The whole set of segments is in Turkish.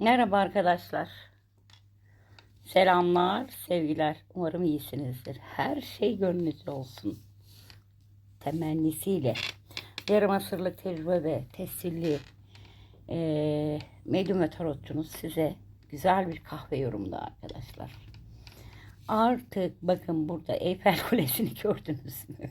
Merhaba arkadaşlar. Selamlar, sevgiler. Umarım iyisinizdir. Her şey gönlünüzce olsun. Temennisiyle. Yarım asırlık tecrübe ve tesirli eee medyum ve tarotçunuz size güzel bir kahve yorumda arkadaşlar. Artık bakın burada Eyfel Kulesi'ni gördünüz mü?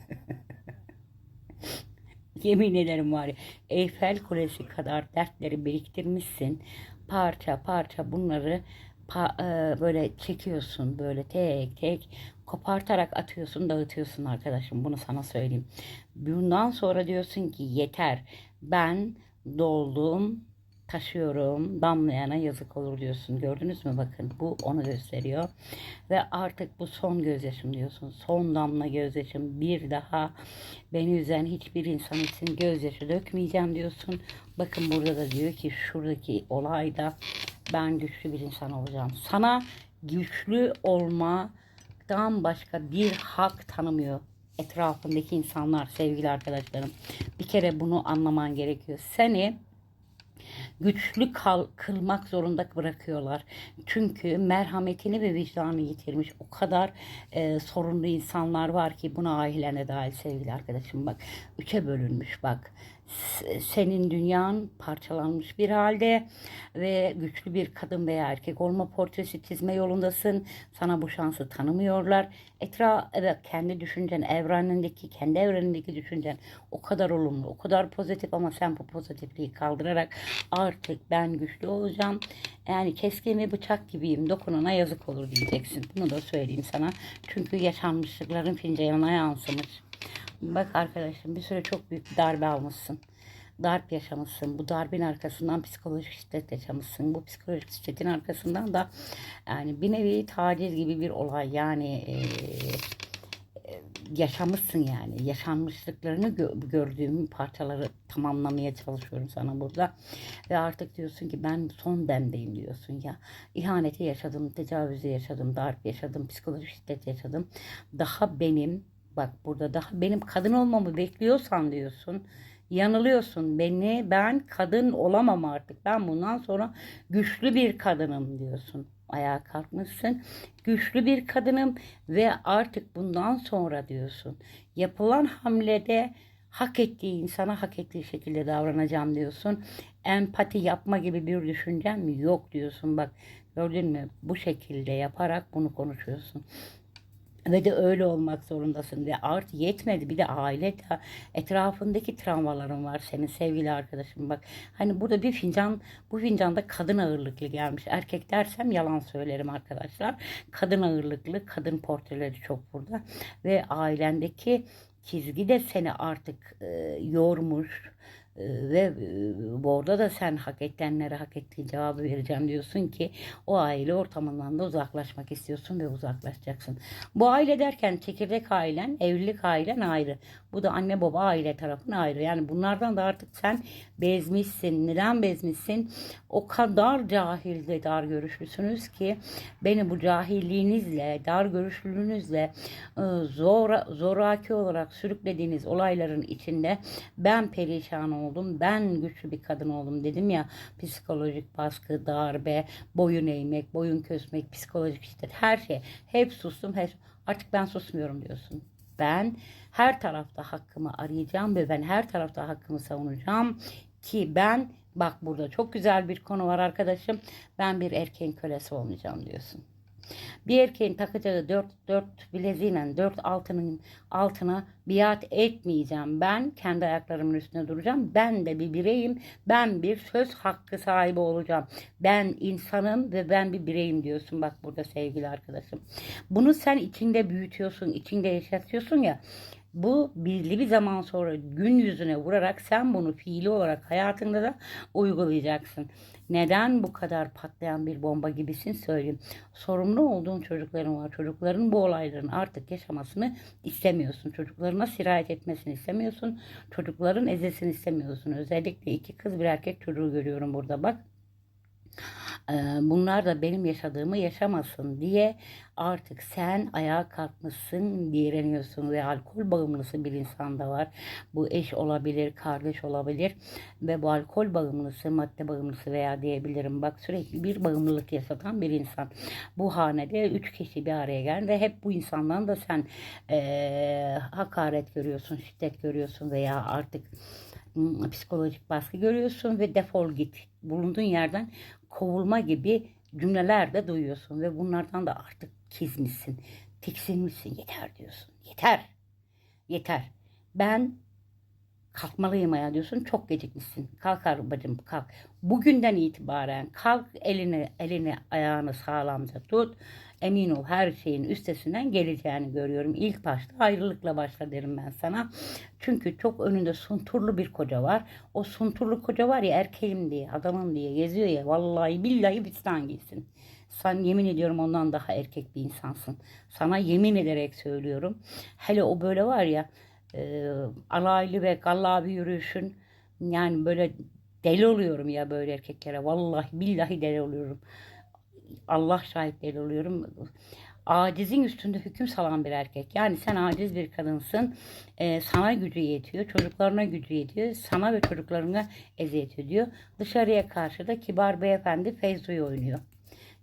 Yemin ederim var ya Eyfel Kulesi kadar dertleri biriktirmişsin. Parça parça bunları pa- e, böyle çekiyorsun böyle tek tek kopartarak atıyorsun dağıtıyorsun arkadaşım bunu sana söyleyeyim. Bundan sonra diyorsun ki yeter ben doldum taşıyorum damlayana yazık olur diyorsun. Gördünüz mü? Bakın bu onu gösteriyor. Ve artık bu son gözyaşım diyorsun. Son damla gözyaşım. Bir daha beni üzen hiçbir insan için gözyaşı dökmeyeceğim diyorsun. Bakın burada da diyor ki şuradaki olayda ben güçlü bir insan olacağım. Sana güçlü olmadan başka bir hak tanımıyor etrafındaki insanlar sevgili arkadaşlarım. Bir kere bunu anlaman gerekiyor. Seni güçlü kal, kılmak zorunda bırakıyorlar. Çünkü merhametini ve vicdanını yitirmiş o kadar e, sorunlu insanlar var ki buna ailene dahil sevgili arkadaşım bak üçe bölünmüş bak senin dünyan parçalanmış bir halde ve güçlü bir kadın veya erkek olma portresi çizme yolundasın. Sana bu şansı tanımıyorlar. Etra evet kendi düşüncen evrenindeki kendi evrenindeki düşüncen o kadar olumlu, o kadar pozitif ama sen bu pozitifliği kaldırarak artık ben güçlü olacağım. Yani keskin bıçak gibiyim. Dokunana yazık olur diyeceksin. Bunu da söyleyeyim sana. Çünkü yaşanmışlıkların fincanına yansımış. Bak arkadaşım bir süre çok büyük bir darbe almışsın. Darp yaşamışsın. Bu darbin arkasından psikolojik şiddet yaşamışsın. Bu psikolojik şiddetin arkasından da yani bir nevi taciz gibi bir olay yani eee, e, yaşamışsın yani. Yaşanmışlıklarını gö- gördüğüm parçaları tamamlamaya çalışıyorum sana burada. Ve artık diyorsun ki ben son demdeyim diyorsun ya. İhaneti yaşadım, tecavüzü yaşadım, darp yaşadım, psikolojik şiddet yaşadım. Daha benim bak burada daha benim kadın olmamı bekliyorsan diyorsun. Yanılıyorsun. Beni ben kadın olamam artık. Ben bundan sonra güçlü bir kadınım diyorsun. Ayağa kalkmışsın. Güçlü bir kadınım ve artık bundan sonra diyorsun. Yapılan hamlede hak ettiği insana hak ettiği şekilde davranacağım diyorsun. Empati yapma gibi bir düşüncen yok diyorsun. Bak gördün mü? Bu şekilde yaparak bunu konuşuyorsun. Ve de öyle olmak zorundasın ve art yetmedi. Bir de aile de etrafındaki travmaların var senin sevgili arkadaşım bak hani burada bir fincan bu fincanda kadın ağırlıklı gelmiş. Erkek dersem yalan söylerim arkadaşlar. Kadın ağırlıklı kadın portreleri çok burada. Ve ailendeki çizgi de seni artık e, yormuş ve e, orada da sen hak edenlere hak ettiği cevabı vereceğim diyorsun ki o aile ortamından da uzaklaşmak istiyorsun ve uzaklaşacaksın. Bu aile derken çekirdek ailen, evlilik ailen ayrı. Bu da anne baba aile tarafın ayrı. Yani bunlardan da artık sen bezmişsin. Neden bezmişsin? O kadar cahil ve dar görüşlüsünüz ki beni bu cahilliğinizle, dar görüşlülüğünüzle e, zora, zoraki olarak sürüklediğiniz olayların içinde ben perişan oldum. Ben güçlü bir kadın oldum dedim ya. Psikolojik baskı, darbe, boyun eğmek, boyun kösmek, psikolojik şiddet her şey. Hep sustum. Hep, artık ben susmuyorum diyorsun. Ben her tarafta hakkımı arayacağım ve ben her tarafta hakkımı savunacağım ki ben bak burada çok güzel bir konu var arkadaşım. Ben bir erkeğin kölesi olmayacağım diyorsun. Bir erkeğin takacağı dört, dört bileziğiyle dört altının altına biat etmeyeceğim. Ben kendi ayaklarımın üstüne duracağım. Ben de bir bireyim. Ben bir söz hakkı sahibi olacağım. Ben insanım ve ben bir bireyim diyorsun bak burada sevgili arkadaşım. Bunu sen içinde büyütüyorsun, içinde yaşatıyorsun ya. Bu belli bir zaman sonra gün yüzüne vurarak sen bunu fiili olarak hayatında da uygulayacaksın. Neden bu kadar patlayan bir bomba gibisin söyleyeyim. Sorumlu olduğun çocukların var. Çocukların bu olayların artık yaşamasını istemiyorsun. Çocuklarına sirayet etmesini istemiyorsun. Çocukların ezesini istemiyorsun. Özellikle iki kız bir erkek çocuğu görüyorum burada bak. Ee, bunlar da benim yaşadığımı yaşamasın diye artık sen ayağa kalkmışsın, direniyorsun ve alkol bağımlısı bir insan da var. Bu eş olabilir, kardeş olabilir ve bu alkol bağımlısı, madde bağımlısı veya diyebilirim. Bak sürekli bir bağımlılık yaşatan bir insan. Bu hanede üç kişi bir araya gelen ve hep bu insandan da sen eee, hakaret görüyorsun, şiddet görüyorsun veya artık hmm, psikolojik baskı görüyorsun ve defol git. Bulunduğun yerden kovulma gibi cümleler de duyuyorsun ve bunlardan da artık kizmişsin, tiksinmişsin. Yeter diyorsun. Yeter. Yeter. Ben kalkmalıyım ayağa diyorsun. Çok gecikmişsin. Kalk bacım kalk. Bugünden itibaren kalk elini elini ayağını sağlamca tut. Emin ol her şeyin üstesinden geleceğini görüyorum. İlk başta ayrılıkla başla derim ben sana. Çünkü çok önünde sunturlu bir koca var. O sunturlu koca var ya erkeğim diye, adamım diye geziyor ya. Vallahi billahi bistan giysin. Sen yemin ediyorum ondan daha erkek bir insansın. Sana yemin ederek söylüyorum. Hele o böyle var ya e, alaylı ve gallabi yürüyüşün yani böyle deli oluyorum ya böyle erkeklere. Vallahi billahi deli oluyorum. Allah şahit deli oluyorum. Acizin üstünde hüküm salan bir erkek. Yani sen aciz bir kadınsın. Ee, sana gücü yetiyor. Çocuklarına gücü yetiyor. Sana ve çocuklarına eziyet ediyor. Dışarıya karşı da kibar beyefendi Feyzo'yu oynuyor.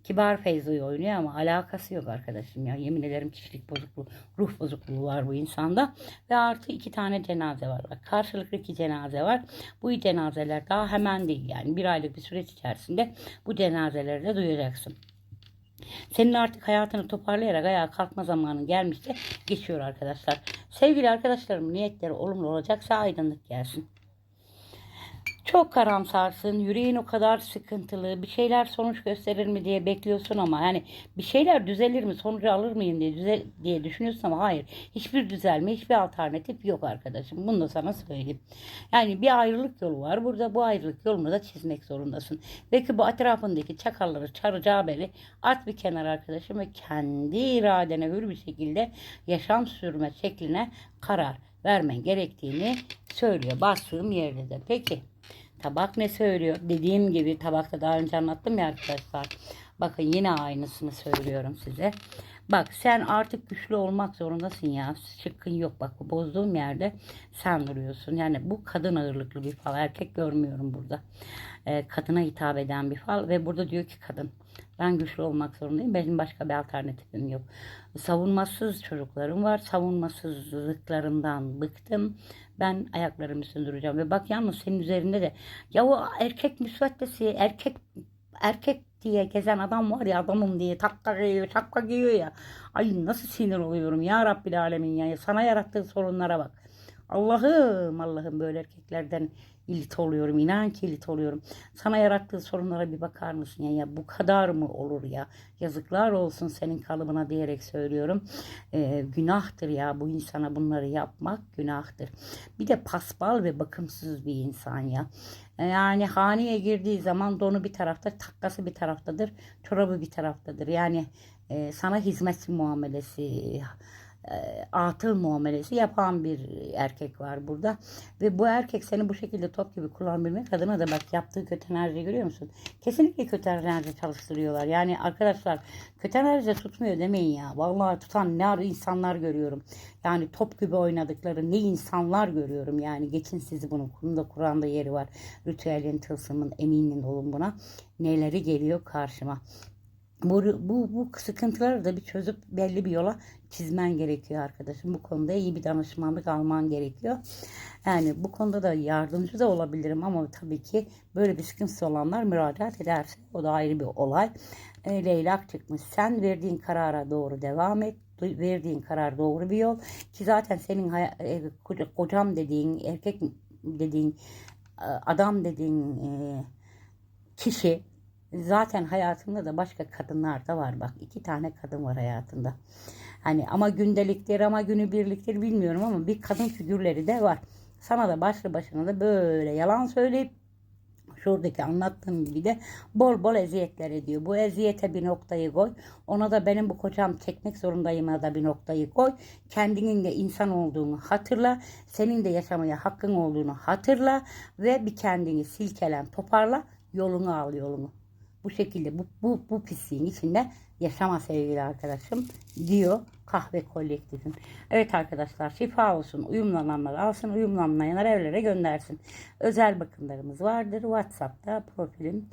Kibar Feyzo'yu oynuyor ama alakası yok arkadaşım ya. Yemin ederim kişilik bozukluğu, ruh bozukluğu var bu insanda. Ve artı iki tane cenaze var. Bak, karşılıklı iki cenaze var. Bu cenazeler daha hemen değil yani bir aylık bir süreç içerisinde bu cenazeleri de duyacaksın. Senin artık hayatını toparlayarak ayağa kalkma zamanın gelmişse geçiyor arkadaşlar. Sevgili arkadaşlarım niyetleri olumlu olacaksa aydınlık gelsin. Çok karamsarsın, yüreğin o kadar sıkıntılı, bir şeyler sonuç gösterir mi diye bekliyorsun ama yani bir şeyler düzelir mi, sonucu alır mıyım diye düzel diye düşünüyorsun ama hayır. Hiçbir düzelme, hiçbir alternatif yok arkadaşım. Bunu da sana söyleyeyim. Yani bir ayrılık yolu var. Burada bu ayrılık yolunu da çizmek zorundasın. Belki bu etrafındaki çakalları, çaracağı beri at bir kenara arkadaşım ve kendi iradene hür bir şekilde yaşam sürme şekline karar vermen gerektiğini söylüyor. Bastığım yerde de. Peki. Tabak ne söylüyor? Dediğim gibi tabakta daha önce anlattım ya arkadaşlar. Bakın yine aynısını söylüyorum size. Bak sen artık güçlü olmak zorundasın ya. Şıkkın yok bak bu bozduğum yerde sen duruyorsun. Yani bu kadın ağırlıklı bir fal. Erkek görmüyorum burada. Ee, kadına hitap eden bir fal ve burada diyor ki kadın ben güçlü olmak zorundayım. Benim başka bir alternatifim yok. Savunmasız çocuklarım var. Savunmasızlıklarımdan bıktım. Ben ayaklarımı sündüreceğim. Ve bak yalnız senin üzerinde de ya o erkek müsveddesi erkek erkek diye gezen adam var ya adamım diye takka giyiyor takka giyiyor ya. Ay nasıl sinir oluyorum ya Rabbil Alemin ya. Sana yarattığı sorunlara bak. Allah'ım Allah'ım böyle erkeklerden ilit oluyorum. İnan ki ilit oluyorum. Sana yarattığı sorunlara bir bakar mısın ya? ya bu kadar mı olur ya? Yazıklar olsun senin kalıbına diyerek söylüyorum. Ee, günahtır ya bu insana bunları yapmak günahtır. Bir de paspal ve bakımsız bir insan ya. Yani haneye girdiği zaman donu bir tarafta, takkası bir taraftadır, çorabı bir taraftadır. Yani e, sana hizmet muamelesi, atıl muamelesi yapan bir erkek var burada. Ve bu erkek seni bu şekilde top gibi kullanabilmek adına da bak yaptığı kötü enerji görüyor musun? Kesinlikle kötü enerji çalıştırıyorlar. Yani arkadaşlar kötü enerji tutmuyor demeyin ya. Vallahi tutan ne insanlar görüyorum. Yani top gibi oynadıkları ne insanlar görüyorum. Yani geçin sizi bunun. Kur'an'da Kur'an'da yeri var. Ritüelin, tılsımın eminin olun buna. Neleri geliyor karşıma bu, bu, bu sıkıntıları da bir çözüp belli bir yola çizmen gerekiyor arkadaşım. Bu konuda iyi bir danışmanlık alman gerekiyor. Yani bu konuda da yardımcı da olabilirim ama tabii ki böyle bir sıkıntısı olanlar müracaat ederse o da ayrı bir olay. E, leylak çıkmış. Sen verdiğin karara doğru devam et. Verdiğin karar doğru bir yol. Ki zaten senin e, kocam dediğin, erkek dediğin, e, adam dediğin e, kişi Zaten hayatında da başka kadınlar da var bak. iki tane kadın var hayatında. Hani ama gündeliktir ama günü birliktir bilmiyorum ama bir kadın figürleri de var. Sana da başlı başına da böyle yalan söyleyip şuradaki anlattığım gibi de bol bol eziyetler ediyor. Bu eziyete bir noktayı koy. Ona da benim bu kocam çekmek zorundayım da bir noktayı koy. Kendinin de insan olduğunu hatırla. Senin de yaşamaya hakkın olduğunu hatırla. Ve bir kendini silkelen toparla. Yolunu al yolunu. Bu şekilde bu, bu, bu pisliğin içinde yaşama sevgili arkadaşım diyor kahve kolektifim. Evet arkadaşlar şifa olsun uyumlananlar alsın uyumlanmayanlar evlere göndersin. Özel bakımlarımız vardır. Whatsapp'ta profilim